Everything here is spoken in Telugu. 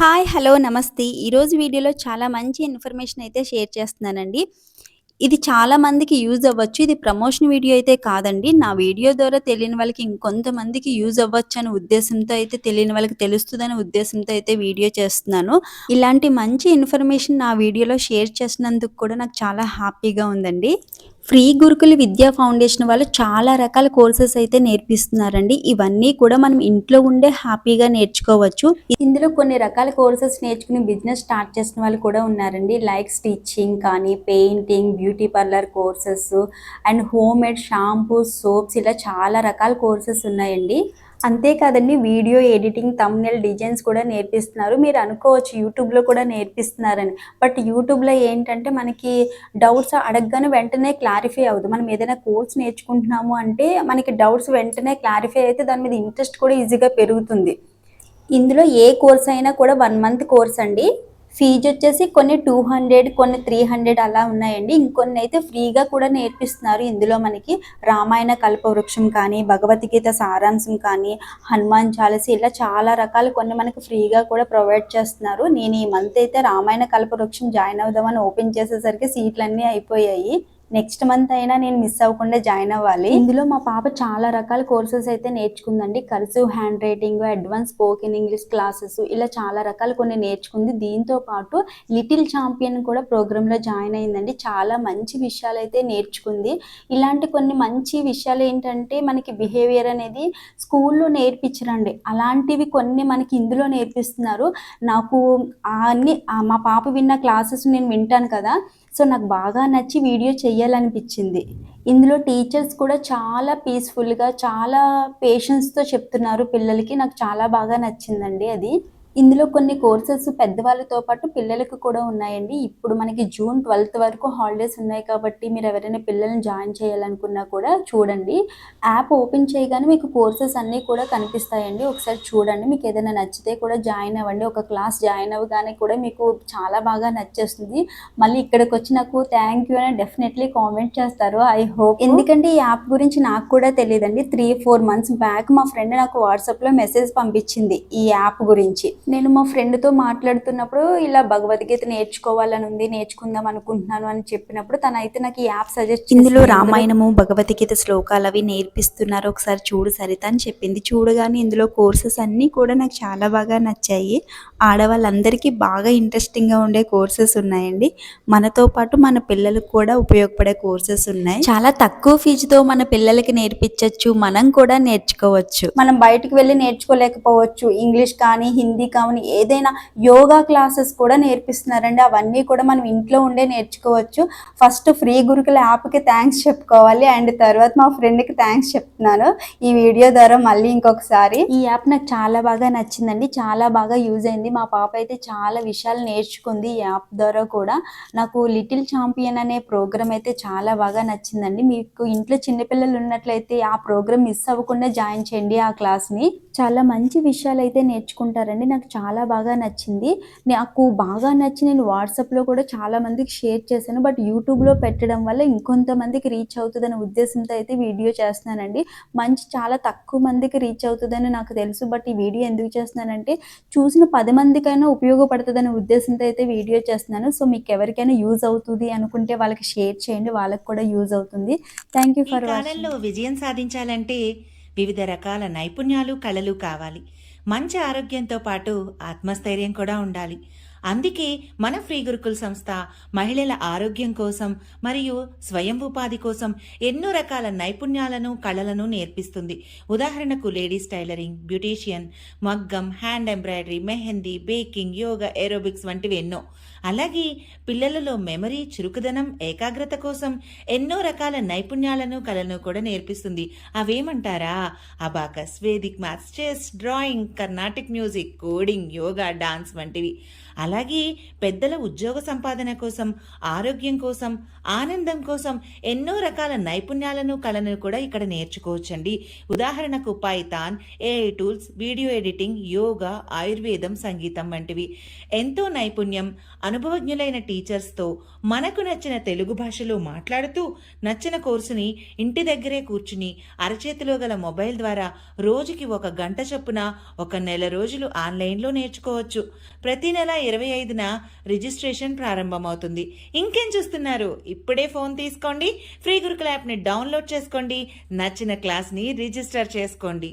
హాయ్ హలో నమస్తే. ఈరోజు వీడియోలో చాలా మంచి ఇన్ఫర్మేషన్ అయితే షేర్ చేస్తున్నానండి. ఇది చాలా మందికి యూజ్ అవ్వచ్చు. ఇది ప్రమోషన్ వీడియో అయితే కాదండి. నా వీడియో ద్వారా తెలియని వాళ్ళకి ఇంకొంతమందికి యూజ్ అవ్వచ్చు అనే ఉద్దేశంతో అయితే తెలియని వాళ్ళకి తెలుస్తుందనే ఉద్దేశంతో అయితే వీడియో చేస్తున్నాను. ఇలాంటి మంచి ఇన్ఫర్మేషన్ నా వీడియోలో షేర్ చేసినందుకు కూడా నాకు చాలా హ్యాపీగా ఉందండి. ఫ్రీ గురుకుల విద్యా ఫౌండేషన్ వాళ్ళు చాలా రకాల కోర్సెస్ అయితే నేర్పిస్తున్నారండి. ఇవన్నీ కూడా మనం ఇంట్లో ఉండే హ్యాపీగా నేర్చుకోవచ్చు. ఇందులో కొన్ని రకాల కోర్సెస్ నేర్చుకుని బిజినెస్ స్టార్ట్ చేసిన వాళ్ళు కూడా ఉన్నారండి. లైక్ స్టిచ్చింగ్ కానీ painting beauty parlour courses and home made shampoos soaps ఇలా చాలా రకాల కోర్సెస్ ఉన్నాయండి. అంతేకాదండి వీడియో ఎడిటింగ్ తమ్నెల్ డిజైన్స్ కూడా నేర్పిస్తున్నారు. మీరు అనుకోవచ్చు యూట్యూబ్లో కూడా నేర్పిస్తున్నారని. బట్ యూట్యూబ్లో ఏంటంటే మనకి డౌట్స్ అడగగానే వెంటనే క్లారిఫై అవ్వదు. మనం ఏదైనా కోర్స్ నేర్చుకుంటున్నాము అంటే మనకి డౌట్స్ వెంటనే క్లారిఫై అయితే దాని మీద ఇంట్రెస్ట్ కూడా ఈజీగా పెరుగుతుంది. ఇందులో ఏ కోర్స్ అయినా కూడా వన్ మంత్ కోర్స్ అండి. ఫీజు వచ్చేసి కొన్ని టూ హండ్రెడ్ కొన్ని త్రీ హండ్రెడ్ అలా ఉన్నాయండి. ఇంకొన్ని అయితే ఫ్రీగా కూడా నేర్పిస్తున్నారు. ఇందులో మనకి రామాయణ కల్పవృక్షం కానీ భగవద్గీత సారాంశం కానీ హనుమాన్ చాలీస ఇలా చాలా రకాలు కొన్ని మనకి ఫ్రీగా కూడా ప్రొవైడ్ చేస్తున్నారు. నేను ఈ మంత్ అయితే రామాయణ కల్పవృక్షం జాయిన్ అవుదామని ఓపెన్ చేసేసరికి సీట్లన్నీ అయిపోయాయి. నెక్స్ట్ మంత్ అయినా నేను మిస్ అవ్వకుండా జాయిన్ అవ్వాలి. ఇందులో మా పాప చాలా రకాల కోర్సెస్ అయితే నేర్చుకుందండి. Cursive hand writing advance spoken English classes ఇలా చాలా రకాలు కొన్ని నేర్చుకుంది. దీంతో పాటు లిటిల్ ఛాంపియన్ కూడా ప్రోగ్రాంలో జాయిన్ అయిందండి. చాలా మంచి విషయాలు అయితే నేర్చుకుంది. ఇలాంటి కొన్ని మంచి విషయాలు ఏంటంటే మనకి బిహేవియర్ అనేది స్కూల్లో నేర్పించరండి. అలాంటివి కొన్ని మనకి ఇందులో నేర్పిస్తున్నారు. నాకు అన్ని మా పాప విన్న క్లాసెస్ నేను వింటాను కదా. సో నాకు బాగా నచ్చి వీడియో చేయాలనిపించింది ఇందులో టీచర్స్ కూడా చాలా పీస్ఫుల్గా చాలా పేషెన్స్తో చెప్తున్నారు పిల్లలకి. నాకు చాలా బాగా నచ్చిందండి అది. ఇందులో కొన్ని కోర్సెస్ పెద్దవాళ్ళతో పాటు పిల్లలకు కూడా ఉన్నాయండి. ఇప్పుడు మనకి జూన్ ట్వెల్త్ వరకు హాలిడేస్ ఉన్నాయి కాబట్టి మీరు ఎవరైనా పిల్లల్ని జాయిన్ చేయాలనుకున్నా కూడా చూడండి. యాప్ ఓపెన్ చేయగానే మీకు కోర్సెస్ అన్నీ కూడా కనిపిస్తాయండి. ఒకసారి చూడండి. మీకు ఏదైనా నచ్చితే కూడా జాయిన్ అవ్వండి. ఒక క్లాస్ జాయిన్ అవ్వగానే కూడా మీకు చాలా బాగా నచ్చేస్తుంది. మళ్ళీ ఇక్కడికి వచ్చి నాకు థ్యాంక్ యూ అని డెఫినెట్లీ కామెంట్ చేస్తారు. ఐ హోప్ ఎందుకంటే ఈ యాప్ గురించి నాకు కూడా తెలియదండి. త్రీ ఫోర్ మంత్స్ బ్యాక్ మా ఫ్రెండ్ నాకు వాట్సాప్లో మెసేజ్ పంపించింది ఈ యాప్ గురించి. నేను మా ఫ్రెండ్తో మాట్లాడుతున్నప్పుడు ఇలా భగవద్గీత నేర్చుకోవాలని ఉంది నేర్చుకుందాం అనుకుంటున్నాను అని చెప్పినప్పుడు తన అయితే నాకు ఈ యాప్ సజెస్ట్ ఇందులో రామాయణము భగవద్గీత శ్లోకాలు అవి నేర్పిస్తున్నారు. ఒకసారి చూడు సరిత అని చెప్పింది. చూడగానే ఇందులో కోర్సెస్ అన్నీ కూడా నాకు చాలా బాగా నచ్చాయి. ఆడవాళ్ళందరికీ బాగా ఇంట్రెస్టింగ్గా ఉండే కోర్సెస్ ఉన్నాయండి. మనతో పాటు మన పిల్లలకు కూడా ఉపయోగపడే కోర్సెస్ ఉన్నాయి. చాలా తక్కువ ఫీజుతో మన పిల్లలకి నేర్పించవచ్చు మనం కూడా నేర్చుకోవచ్చు. మనం బయటకు వెళ్ళి నేర్చుకోలేకపోవచ్చు. ఇంగ్లీష్ కానీ హిందీ కావున ఏదైనా యోగా క్లాసెస్ కూడా నేర్పిస్తున్నారండి. అవన్నీ కూడా మనం ఇంట్లో ఉండే నేర్చుకోవచ్చు. ఫస్ట్ ఫ్రీ గురుకుల యాప్కి థ్యాంక్స్ చెప్పుకోవాలి. అండ్ తర్వాత మా ఫ్రెండ్కి థ్యాంక్స్ చెప్తున్నాను. ఈ వీడియో ద్వారా మళ్ళీ ఇంకొకసారి. ఈ యాప్ నాకు చాలా బాగా నచ్చిందండి. చాలా బాగా యూజ్ అయింది. మా పాప అయితే చాలా విషయాలు నేర్చుకుంది ఈ యాప్ ద్వారా కూడా. నాకు లిటిల్ ఛాంపియన్ అనే ప్రోగ్రామ్ అయితే చాలా బాగా నచ్చిందండి. మీకు ఇంట్లో చిన్నపిల్లలు ఉన్నట్లయితే ఆ ప్రోగ్రామ్ మిస్ అవ్వకుండా జాయిన్ చేయండి ఆ క్లాస్ని. చాలా మంచి విషయాలు అయితే నేర్చుకుంటారండి. నాకు చాలా బాగా నచ్చింది. నాకు బాగా నచ్చి నేను వాట్సాప్లో కూడా చాలా మందికి షేర్ చేశాను. బట్ యూట్యూబ్లో పెట్టడం వల్ల ఇంకొంతమందికి రీచ్ అవుతుందనే ఉద్దేశంతో అయితే వీడియో చేస్తున్నానండి. మంచి చాలా తక్కువ మందికి రీచ్ అవుతుందని నాకు తెలుసు. బట్ ఈ వీడియో ఎందుకు చేస్తున్నానంటే చూసిన పది మందికైనా ఉపయోగపడుతుందనే ఉద్దేశంతో అయితే వీడియో చేస్తున్నాను. సో మీకు ఎవరికైనా యూజ్ అవుతుంది అనుకుంటే వాళ్ళకి షేర్ చేయండి. వాళ్ళకి కూడా యూజ్ అవుతుంది. థ్యాంక్ యూ ఫర్ కాలంలో విజయం సాధించాలంటే వివిధ రకాల నైపుణ్యాలు కళలు కావాలి. మంచి ఆరోగ్యంతో పాటు ఆత్మస్థైర్యం కూడా ఉండాలి. అందుకే మన ఫ్రీ గురుకుల్ సంస్థ మహిళల ఆరోగ్యం కోసం మరియు స్వయం ఉపాధి కోసం ఎన్నో రకాల నైపుణ్యాలను కళలను నేర్పిస్తుంది. ఉదాహరణకు లేడీస్ టైలరింగ్ బ్యూటీషియన్ మగ్గం hand embroidery mehndi baking yoga aerobics వంటివి ఎన్నో. అలాగే పిల్లలలో మెమరీ చురుకుదనం ఏకాగ్రత కోసం ఎన్నో రకాల నైపుణ్యాలను కళలను కూడా నేర్పిస్తుంది. అవేమంటారా? Abacus Vedic maths chess drawing Carnatic music coding yoga dance వంటివి. అలాగే పెద్దల ఉద్యోగ సంపాదన కోసం ఆరోగ్యం కోసం ఆనందం కోసం ఎన్నో రకాల నైపుణ్యాలను కళలను కూడా ఇక్కడ నేర్చుకోవచ్చండి. ఉదాహరణకు Python AI tools video editing yoga ఆయుర్వేదం సంగీతం వంటివి. ఎంతో నైపుణ్యం అనుభవజ్ఞులైన టీచర్స్తో మనకు నచ్చిన తెలుగు భాషలో మాట్లాడుతూ నచ్చిన కోర్సుని ఇంటి దగ్గరే కూర్చుని అరచేతిలో గల మొబైల్ ద్వారా రోజుకి ఒక గంట చొప్పున ఒక నెల రోజులు ఆన్లైన్లో నేర్చుకోవచ్చు. ప్రతి నెల ఇరవై ఇరవై ఐదున రిజిస్ట్రేషన్ ప్రారంభమవుతుంది. ఇంకేం చూస్తున్నారు? ఇప్పుడే ఫోన్ తీసుకోండి. ఫ్రీ గురుకుల యాప్ని డౌన్లోడ్ చేసుకోండి. నచ్చిన క్లాస్ని రిజిస్టర్ చేసుకోండి.